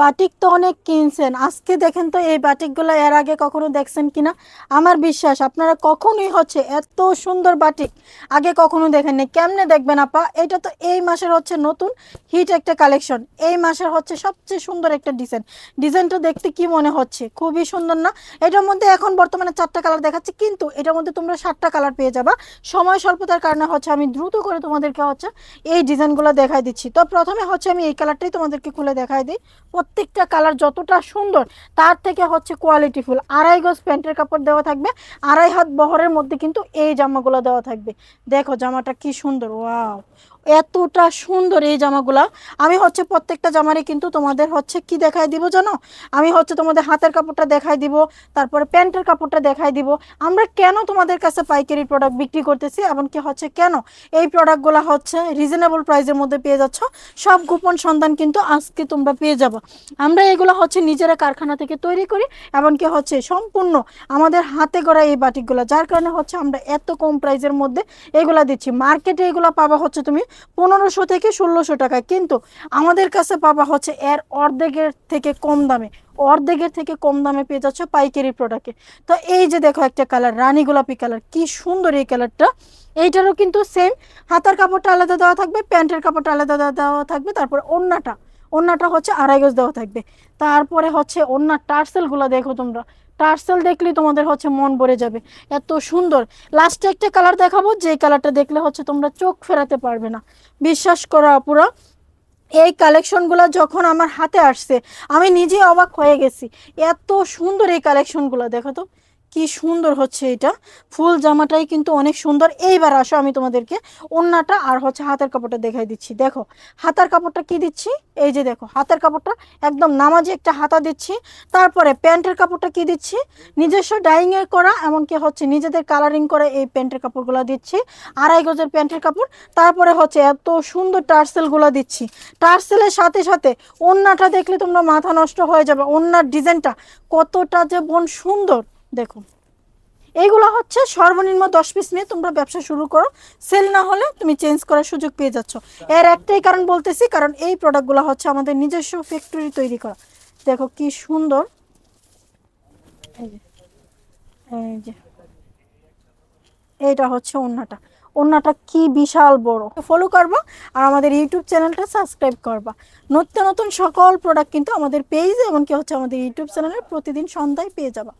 Batik তো অনেক কিনছেন। আজকে দেখেন তো এই বাটিকগুলো এর আগে কখনো দেখছেন কিনা? আমার বিশ্বাস, আপনারা কখনোই হচ্ছে এত সুন্দর বাটিক আগে কখনো দেখেননি। কেমনে দেখবেন আপা? এটা তো এই মাসের হচ্ছে নতুন হিট একটা কালেকশন। এই মাসের হচ্ছে সবচেয়ে সুন্দর একটা ডিজাইন। ডিজাইনটা দেখতে কি মনে হচ্ছে? খুবই সুন্দর না? এটার মধ্যে এখন বর্তমানে চারটা কালার দেখাচ্ছে, কিন্তু এটার মধ্যে তোমরা সাতটা কালার পেয়ে যাবা। সময় স্বল্পতার কারণে হচ্ছে আমি দ্রুত করে তোমাদেরকে হচ্ছে এই ডিজাইনগুলো দেখাই দিচ্ছি। তো প্রথমে হচ্ছে আমি এই কালারটাই তোমাদেরকে খুলে দেখাই দিই। প্রত্যেকটা কালার যতটা সুন্দর, তার থেকে হচ্ছে কোয়ালিটিফুল আড়াই গজ প্যান্টের কাপড় দেওয়া থাকবে, আড়াই হাত বহরের মধ্যে কিন্তু এই জামাগুলো দেওয়া থাকবে। দেখো জামাটা কি সুন্দর ওয়াও এতটা সুন্দর এই জামাগুলা। আমি হচ্ছে প্রত্যেকটা জামারই কিন্তু তোমাদের হচ্ছে কি দেখাই দিব জানো? আমি হচ্ছে তোমাদের হাতের কাপড়টা দেখাই দিব, তারপরে প্যান্টের কাপড়টা দেখাই দিব। আমরা কেন তোমাদের কাছে পাইকারি প্রোডাক্ট বিক্রি করতেছি, এমনকি হচ্ছে কেন এই প্রোডাক্টগুলো হচ্ছে রিজনেবল প্রাইসের মধ্যে পেয়ে যাচ্ছ? সব গোপন সন্ধান কিন্তু আজকে তোমরা পেয়ে যাব। আমরা এগুলো হচ্ছে নিজেরা কারখানা থেকে তৈরি করি, এমনকি হচ্ছে সম্পূর্ণ আমাদের হাতে গড়া এই বাটিকগুলো, যার কারণে হচ্ছে আমরা এত কম প্রাইসের মধ্যে এগুলা দিচ্ছি। মার্কেটে এগুলো পাবা হচ্ছে তুমি পনেরোশো থেকে ষোলোশো টাকায় কিন্তু আমাদের কাছে পাবা হচ্ছে এর অর্ধেকের থেকে কম দামে, অর্ধেকের থেকে কম দামে পেয়ে যাচ্ছ পাইকারি প্রোডাক্টে তো এই যে দেখো একটা কালার রানী গোলাপি কালার কি সুন্দর এই কালারটা এইটারও কিন্তু সেম হাতার কাপড়টা আলাদা দেওয়া থাকবে, প্যান্টের কাপড়টা আলাদা দেওয়া- থাকবে, তারপর ওড়নাটা। ওড়নাটা হচ্ছে আড়াই গজ দেওয়া থাকবে। তারপরে হচ্ছে ওড়নার টার্সেলগুলো দেখো তোমরা। টার্সেল দেখলেই তোমাদের হচ্ছে মন ভরে যাবে। এত সুন্দর। লাস্টে একটা কালার দেখাবো, যে কালারটা দেখলে হচ্ছে তোমরা চোখ ফেরাতে পারবে না। বিশ্বাস করো আপুরা, এই কালেকশনগুলো যখন আমার হাতে আসছে, আমি নিজে অবাক হয়ে গেছি। এত সুন্দর এই কালেকশনগুলো দেখো তো। কি সুন্দর হচ্ছে এটা। ফুল জামাটাই কিন্তু অনেক সুন্দর। এইবার আসো আমি তোমাদেরকে ওন্নাটা আর হচ্ছে হাতের কাপড়টা দেখাই দিচ্ছি। দেখো, হাতার কাপড়টা কি দিচ্ছি? এই যে দেখো, হাতের কাপড়টা একদম নামাজি একটা হাতা দিচ্ছি। তারপরে প্যান্টের কাপড়টা কি দিচ্ছি? নিজস্ব ডাইং এর করা, এমনকি হচ্ছে নিজেদের কালারিং করে এই প্যান্টের কাপড়গুলো দিচ্ছি। আড়াই গজের প্যান্টের কাপড়। তারপরে হচ্ছে এত সুন্দর টার্সেলগুলো দিচ্ছি। টার্সেলের সাথে সাথে ওন্নাটা দেখলে তোমরা মাথা নষ্ট হয়ে যাবে। ওন্নার ডিজাইনটা কতটা যে বোন সুন্দর। দেখো। এইগুলো হচ্ছে সর্বনিম্ন দশ পিস নিয়ে তোমরা ব্যবসা শুরু করো। সেল না হলে তুমি চেঞ্জ করার সুযোগ পেয়ে যাচ্ছ। এর একটাই কারণ বলতেছি, কারণ এই প্রোডাক্টগুলো হচ্ছে আমাদের নিজস্ব ফ্যাক্টরি তৈরি করা। দেখো কি সুন্দর। এই যে এইটা হচ্ছে ওন্নাটা। ওন্নাটা কি বিশাল বড়। ফলো করবা আর আমাদের ইউটিউব চ্যানেলটা সাবস্ক্রাইব করবা। নতুন নতুন সকল প্রোডাক্ট কিন্তু আমাদের পেজ এমনকি হচ্ছে আমাদের ইউটিউব চ্যানেলে প্রতিদিন সন্ধ্যায় পেয়ে যাবা।